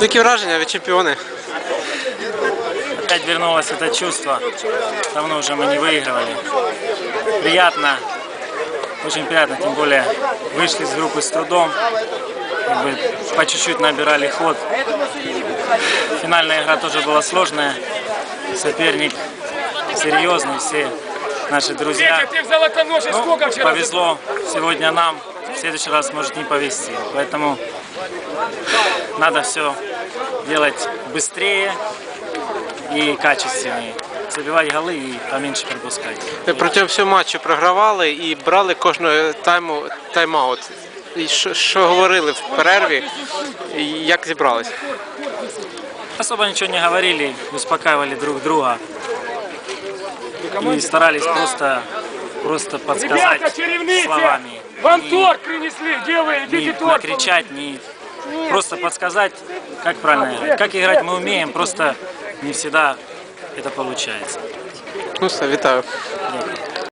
Які враження від чемпіони? Опять вернулось это чувство. Давно уже мы не выигрывали. Приятно, очень приятно, тем более вышли из группы с трудом. Как бы по чуть-чуть набирали ход. Финальная игра тоже была сложная. Соперник серьезный, все наши друзья. Петя, ты в золотоноше Ну, сколько вчера? повезло сегодня нам, в следующий раз может не повезти. Поэтому надо все делать быстрее и качественнее. Забивать голы и поменьше пропускать. Ви протягом всього матчу програвали і брали кожного тайму тайм-аут. І що, що говорили в перерві, і як зібрались? Особо ничего не говорили, успокаивали друг друга. И старались просто, просто подсказать Ребята, чарівниці! словами. Вам Не- торт принесли, где вы? не Идите торт. накричать, не просто подсказать, как правильно играть. Как играть мы умеем, просто не всегда это получается. Ну все, вітаю. Дякую.